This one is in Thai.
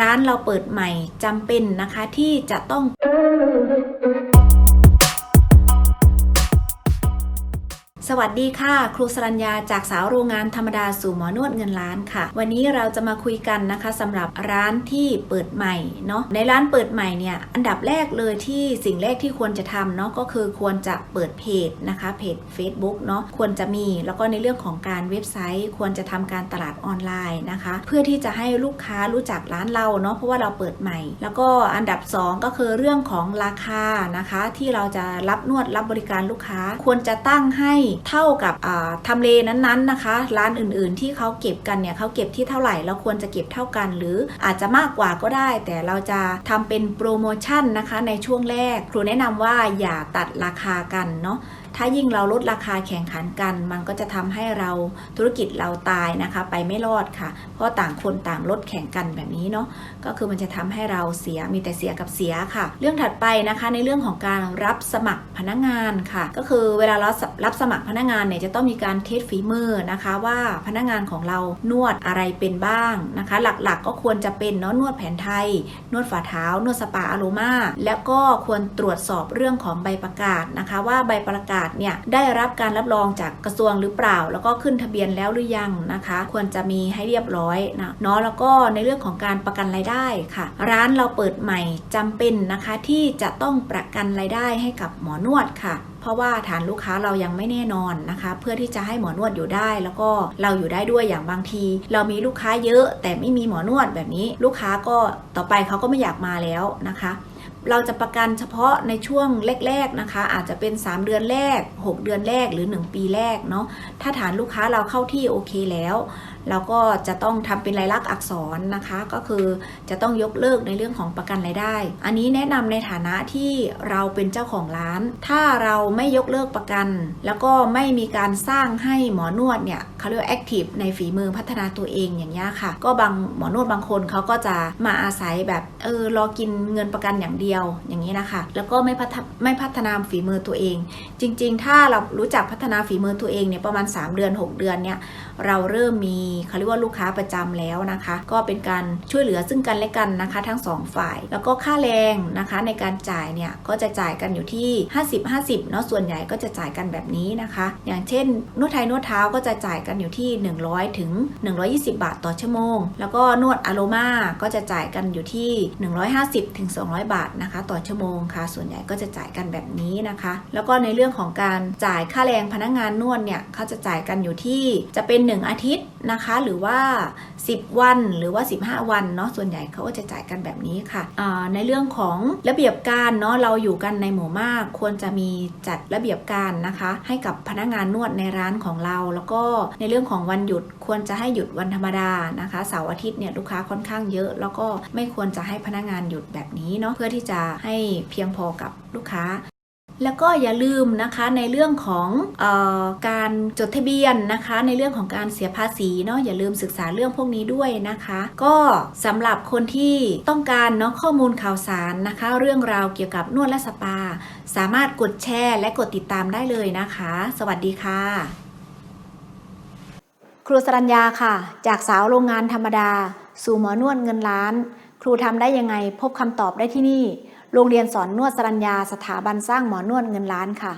ร้านเราเปิดใหม่จำเป็นนะคะที่จะต้อง สวัสดีค่ะ ครูสรัญญาจากสาวโรงงานธรรมดาสู่หมอนวดเงินล้านค่ะ วันนี้เราจะมาคุยกันนะคะสำหรับร้านที่เปิดใหม่เนาะในร้านเปิดใหม่เนี่ยอันดับแรกเลยที่สิ่งแรกที่ควรจะทำเนาะก็คือควรจะเปิดเพจนะคะเพจ Facebook เนาะควรจะมีแล้วก็ในเรื่องของการเว็บไซต์ ควรจะทำการตลาดออนไลน์นะคะ เพื่อที่จะให้ลูกค้ารู้จักร้านเราเนาะเพราะว่าเราเปิดใหม่ แล้วก็อันดับ 2 ก็คือเรื่องของราคานะคะ ที่เราจะรับนวดรับบริการลูกค้า ควรจะตั้งให้เท่ากับทำเลนั้นๆนะคะ ร้านอื่นๆที่เขาเก็บกันเนี่ยเขาเก็บที่เท่าไหร่เราควรจะเก็บเท่ากัน หรืออาจจะมากกว่าก็ได้ แต่เราจะทำเป็นโปรโมชั่นนะคะในช่วงแรก ครูแนะนำว่าอย่าตัดราคากันเนาะ ถ้ายิ่งเราลดราคาแข่งขันกัน มันก็จะทำให้เราธุรกิจเราตายนะคะ ไปไม่รอดค่ะ เพราะต่างคนต่างลดแข่งกันแบบนี้เนาะก็คือมันจะทำให้เราเสียมีแต่เสียกับเสียค่ะ เรื่องถัดไปนะคะในเรื่องของการรับสมัครพนักงานค่ะ ก็คือเวลาเรารับสมัครพนักงานเนี่ยจะต้องมีการเทสฝีมือนะคะ ว่าพนักงานของเรานวดอะไรเป็นบ้างนะคะ หลักๆก็ควรจะเป็นเนาะนวดแผนไทย นวดฝ่าเท้า นวดสปาอโรมาแล้วก็ควรตรวจสอบเรื่องของใบประกาศนะคะ ว่าใบประกาศเนี่ยได้รับการรับรองจากกระทรวงหรือเปล่า แล้วก็ขึ้นทะเบียนแล้วหรือยังนะคะ ควรจะมีให้เรียบร้อยนะเนาะแล้วก็ในเรื่องของการประกันรายได้ค่ะ ร้านเราเปิดใหม่จำเป็นนะคะที่จะต้องประกันรายได้ให้กับหมอนวดค่ะเพราะว่าฐานลูกค้าเรายังไม่แน่นอนนะคะ เพื่อที่จะให้หมอนวดอยู่ได้ แล้วก็เราอยู่ได้ด้วยอย่างบางที เรามีลูกค้าเยอะแต่ไม่มีหมอนวดแบบนี้ ลูกค้าก็ต่อไปเขาก็ไม่อยากมาแล้วนะคะ เราจะประกันเฉพาะในช่วงแรก ๆนะคะ อาจจะเป็น 3 เดือนแรก 6 เดือนแรกหรือ 1 ปีแรกเนาะถ้าฐานลูกค้าเราเข้าที่โอเคแล้ว เราก็จะต้องทำเป็นลายลักษณ์อักษรนะคะ ก็คือจะต้องยกเลิกในเรื่องของประกันรายได้ อันนี้แนะนำในฐานะที่เราเป็นเจ้าของร้าน ถ้าเราไม่ยกเลิกประกัน แล้วก็ไม่มีการสร้างให้หมอนวดเนี่ยเขาเรียกว่าแอคทีฟในฝีมือพัฒนาตัวเองอย่างนี้ค่ะ ก็บางหมอนวดบางคนเขาก็จะมาอาศัยแบบเออรอกินเงินประกันอย่างเดียวอย่างนี้นะคะ แล้วก็ไม่พัฒไม่พัฒนาฝีมือตัวเอง จริง ๆ ถ้าเรารู้จักพัฒนาฝีมือตัวเองเนี่ยประมาณ 3 เดือน 6 เดือนเนี่ยเราเริ่มมีเขาเรียกว่าลูกค้าประจำแล้วนะคะ ก็เป็นการช่วยเหลือซึ่งกันและกันนะคะ ทั้งสองฝ่าย แล้วก็ค่าแรงนะคะในการจ่ายเนี่ยก็จะจ่ายกันอยู่ที่ 50-50เนาะส่วนใหญ่ก็จะจ่ายกันแบบนี้นะคะ อย่างเช่นนวดไทยนวดเท้าก็จะจ่ายกันอยู่ที่ 100 ถึง 120 บาทต่อชั่วโมง แล้วก็นวดอโรมาก็จะจ่ายกันอยู่ที่ 150 ถึง 200 บาทนะคะ ต่อชั่วโมงค่ะ ส่วนใหญ่ก็จะจ่ายกันแบบนี้นะคะ แล้วก็ในเรื่องของการจ่ายค่าแรงพนักงานนวดเนี่ยเขาจะจ่ายกันอยู่ที่จะเป็น 1 อาทิตย์นะคะหรือว่า 10 วันหรือว่า 15 วันเนาะส่วนใหญ่เขาก็จะจ่ายกันแบบนี้ค่ะในเรื่องของระเบียบการเนาะเราอยู่กันในหมู่มาก ควรจะมีจัดระเบียบการนะคะ ให้กับพนักงานนวดในร้านของเรา แล้วก็ในเรื่องของวันหยุดควรจะให้หยุดวันธรรมดานะคะเสาร์อาทิตย์เนี่ยลูกค้าค่อนข้างเยอะ แล้วก็ไม่ควรจะให้พนักงานหยุดแบบนี้เนาะเพื่อที่จะให้เพียงพอกับลูกค้า แล้วก็อย่าลืมนะคะในเรื่องของออการจดทะเบียนนะคะ ในเรื่องของการเสียภาษีเนาะอย่าลืมศึกษาเรื่องพวกนี้ด้วยนะคะ ก็สำหรับคนที่ต้องการเนาะข้อมูลข่าวสารนะคะ เรื่องราวเกี่ยวกับนวดและสปา สามารถกดแชร์ และกดติดตามได้เลยนะคะ สวัสดีค่ะ ครูสรัญญาค่ะ จากสาวโรงงานธรรมดา สู่หมอนวดเงินล้าน ครูทำได้ยังไงพบคำตอบได้ที่นี่ โรงเรียนสอนนวดสรัญญา สถาบันสร้างหมอนวดเงินล้านค่ะ